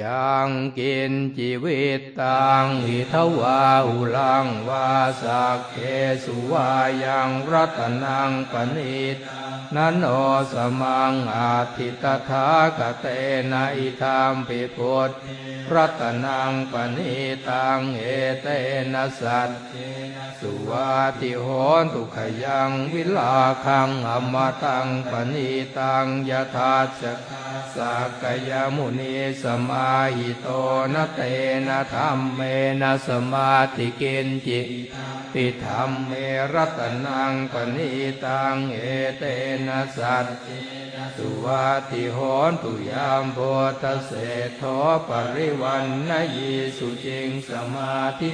ยังกินจีวิตตังอิทวาหุลังวาสักเคสุวายังรัตนังปณิต นันโนสมังอาทิตถากเตนะอิธามปิพุทธรัตนังปณิตังเอเตนะสัตสุวาติโหนตุขยังวิลาคังอมตังปณิตังยถาสกสักยมุนีสมาหิโตนะเตนะธรรมเมนะสมาธิกินจิปิธรรมเมรัตนังปณิตังเอเตนะสัตสุวาติโหนตุยามโพธเสโทปริวันนยีสุจิงสมาธิ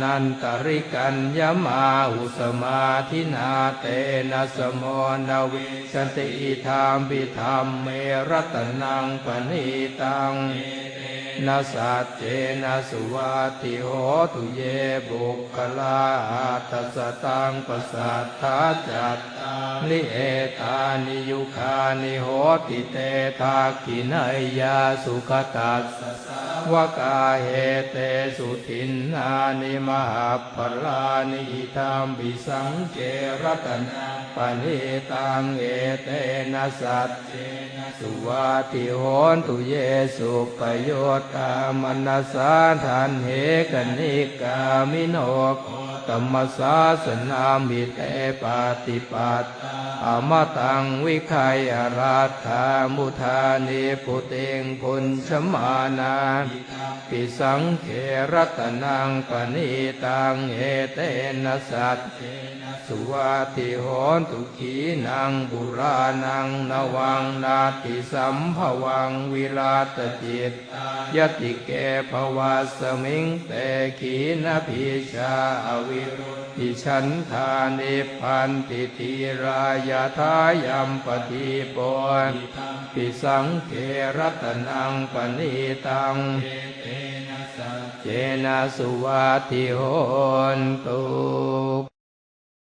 นันตริกัญญมาอุสมาธินาเตนะสโมนาวิสันติธรรมปิธรรมเมรตนังปณิตัง นาสัจเจนะสุวัติโหตุเยบุคลาทัสตังปสัทธาจัตตานิเอตานิยุคานิโหติเตทากินายยาสุขตัสสะ วกาเหเตสุทินนานิมหาภลานิธรรมบิสังเกรตนาปณิตังเอเตนะสัจเจนะสุวัติโหนตุเยสุปโยตตามนัสสาทันเหกนิกามิโนโคตมสสาสนามิเตปาติปัตอมตังวิคัยาราธามุทานิพุติงพุนชมานาปิสังเขรัตนังปณิตังเอเตนะสัตสุวัติโหนตุขีนังบุรานังนวังนาติสัมภวังวิลาตจิตยติเกภวาสมิงเตขีนพิชาอวิรุติฉันทานิพันติทีรายาทายัมปฏิปนปิสังเกรัตนังปณิตังเจนะสุวัติโหนตุ